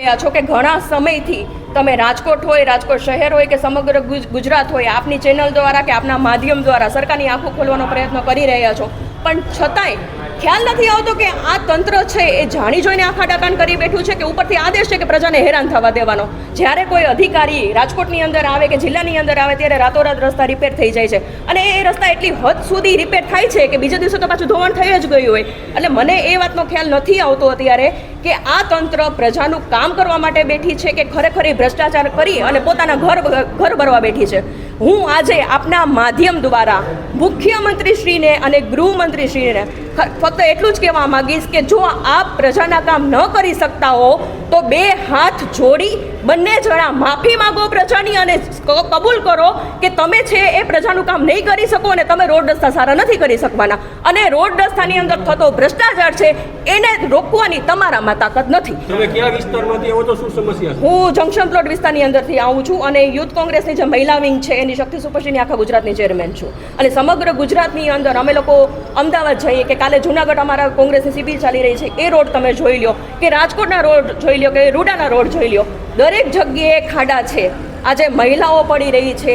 છો કે ઘણા સમયથી તમે રાજકોટ હોય, રાજકોટ શહેર હોય કે સમગ્ર ગુજ- ગુજરાત હોય, આપની ચેનલ દ્વારા કે આપના માધ્યમ દ્વારા સરકારની આંખો ખોલવાનો પ્રયત્ન કરી રહ્યા છો. પણ છતાંય ખ્યાલ નથી આવતો કે આ તંત્ર છે એ જાણી જોઈને આખા ડાકાન કરી બેઠું છે કે ઉપરથી આદેશ છે કે પ્રજાને હેરાન થવા દેવાનો. જ્યારે કોઈ અધિકારી રાજકોટની અંદર આવે કે જિલ્લાની અંદર આવે ત્યારે રાતોરાત રસ્તા રિપેર થઈ જાય છે. અને એ રસ્તા એટલી હદ સુધી રિપેર થાય છે કે બીજા દિવસે તો પાછું ધોવાણ થઈ જ ગયું હોય. એટલે મને એ વાતનો ખ્યાલ નથી આવતો અત્યારે કે આ તંત્ર પ્રજાનું કામ કરવા માટે બેઠી છે કે ખરેખર એ ભ્રષ્ટાચાર કરી અને પોતાના ઘર ઘર ભરવા બેઠી છે. હું આજે આપના માધ્યમ દ્વારા મુખ્યમંત્રીશ્રીને અને ગૃહમંત્રીશ્રીને ફક્ત એટલું જ કહેવા માંગીશ કે જો આપ પ્રજાના કામ ન કરી શકતા હો, તો બે હાથ જોડી બંને જણા માફી માંગો પ્રજાની અને કબૂલ કરો કે તમે છે એ પ્રજાનું કામ નહીં કરી શકો અને તમે રોડ રસ્તા સારા નથી કરી શકવાના. અને રોડ રસ્તાની અંદર થતો ભ્રષ્ટાચાર છે એને રોકવાની તમારામાં તાકાત નથી. તમે કયા વિસ્તારમાંથી આવો તો શું સમસ્યા હું જંકશન પ્લોટ વિસ્તારની અંદરથી આવું છું અને યુથ કોંગ્રેસની જે મહિલા વિંગ છે એની શક્તિ સુપરશીની આખા ગુજરાતની ચેરમેન છું. અને સમગ્ર ગુજરાતની અંદર અમે લોકો અમદાવાદ જઈએ કે કાલે જુનાગઢ અમારા કોંગ્રેસની શિબિર ચાલી રહી છે એ રોડ તમે જોઈ લો કે રાજકોટના રોડ જોઈ લો કે રૂડાના રોડ જોઈ લો દરેક જગ્યાએ ખાડા છે. આજે મહિલાઓ પડી રહી છે,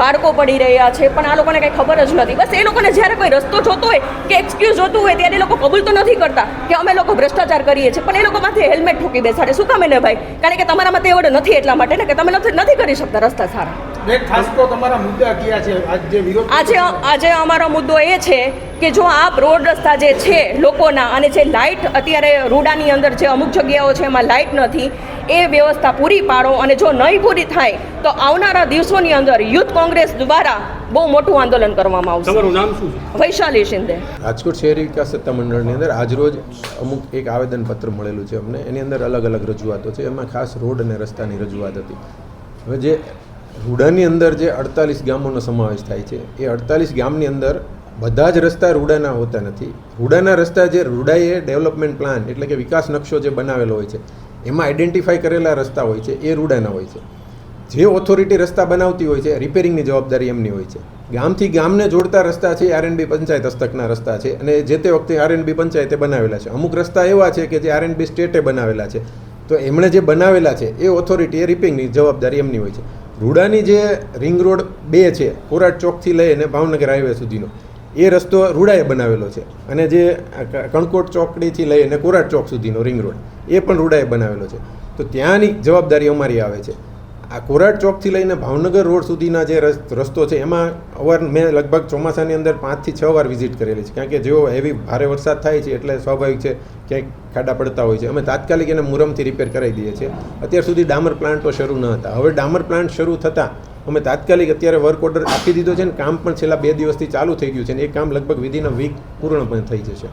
બાળકો પડી રહ્યા છે, પણ આ લોકોને કંઈ ખબર જ નથી. બસ એ લોકોને જ્યારે કોઈ રસ્તો જોતો હોય કે એક્સક્યુઝ જોતું હોય ત્યારે એ લોકો કબૂલ તો નથી કરતા કે અમે લોકો ભ્રષ્ટાચાર કરીએ છીએ. પણ એ લોકો માથે હેલ્મેટ ઠોકી બેસાડે. શું કામ એને ભાઈ? કારણ કે તમારામાં તેવડ નથી એટલા માટે ને કે તમે નથી કરી શકતા રસ્તા સારા. ને ખાસ તો તમારા મુદ્દા કયા છે? આજ આજે આજે અમારો મુદ્દો એ છે કે જો આ રોડ રસ્તા જે છે લોકોના અને જે લાઇટ અત્યારે રૂડાની અંદર જે અમુક જગ્યાઓ છે એમાં લાઇટ નથી એ વ્યવસ્થા પૂરી પાડો અને જો નહીં પૂરી થાય તો આવનારા દિવસોની અંદર યુથ કોંગ્રેસ દ્વારા બહુ મોટું આંદોલન કરવામાં આવશે. તમારું નામ શું વૈશાલી શિંદે. રાજકોટ શહેરી વિકાસ સત્તા મંડળની અંદર આજરોજ અમુક એક આવેદનપત્ર મળેલું છે અમને. એની અંદર અલગ અલગ રજૂઆતો છે. એમાં ખાસ રોડ અને રસ્તાની રજૂઆત હતી. હવે જે રૂડાની અંદર જે અડતાલીસ ગામોનો સમાવેશ થાય છે, એ અડતાલીસ ગામની અંદર બધા જ રસ્તા રૂડાના હોતા નથી. રૂડાના રસ્તા જે રૂડાએ ડેવલપમેન્ટ પ્લાન એટલે કે વિકાસ નકશો જે બનાવેલો હોય છે, એમાં આઈડેન્ટિફાઈ કરેલા રસ્તા હોય છે, એ રૂડાના હોય છે. જે ઓથોરિટી રસ્તા બનાવતી હોય છે રિપેરિંગની જવાબદારી એમની હોય છે. ગામથી ગામને જોડતા રસ્તા છે આરએનબી પંચાયત હસ્તકના રસ્તા છે અને જે તે વખતે આરએનબી પંચાયતે બનાવેલા છે. અમુક રસ્તા એવા છે કે જે આરએનબી સ્ટેટે બનાવેલા છે. તો એમણે જે બનાવેલા છે, એ ઓથોરિટી એ રિપેરિંગની જવાબદારી એમની હોય છે. રૂડાની જે રિંગ રોડ બે છે, કોરાટ ચોકથી લઈને ભાવનગર હાઈવે સુધીનો, એ રસ્તો રૂડાએ બનાવેલો છે. અને જે કણકોટ ચોકડીથી લઈને કોરાટ ચોક સુધીનો રિંગ રોડ, એ પણ રૂડાએ બનાવેલો છે. તો ત્યાંની જવાબદારી અમારી આવે છે. આ કોરાટ ચોકથી લઈને ભાવનગર રોડ સુધીના જે રસ- રસ્તો છે, એમાં અવાર, મેં લગભગ ચોમાસાની અંદર પાંચથી છ વાર વિઝિટ કરેલી છે. કારણ કે જેવો હેવી ભારે વરસાદ થાય છે એટલે સ્વાભાવિક છે ક્યાંક ખાડા પડતા હોય છે. અમે તાત્કાલિક એને મુરમથી રિપેર કરાવી દઈએ છીએ. અત્યાર સુધી ડામર પ્લાન્ટો શરૂ ન હતા. હવે ડામર પ્લાન્ટ શરૂ થતાં અમે તાત્કાલિક અત્યારે વર્ક ઓર્ડર આપી દીધો છે ને કામ પણ છેલ્લા બે દિવસથી ચાલુ થઈ ગયું છે ને એ કામ લગભગ વિધિન વીક પૂર્ણ પણ થઈ જશે.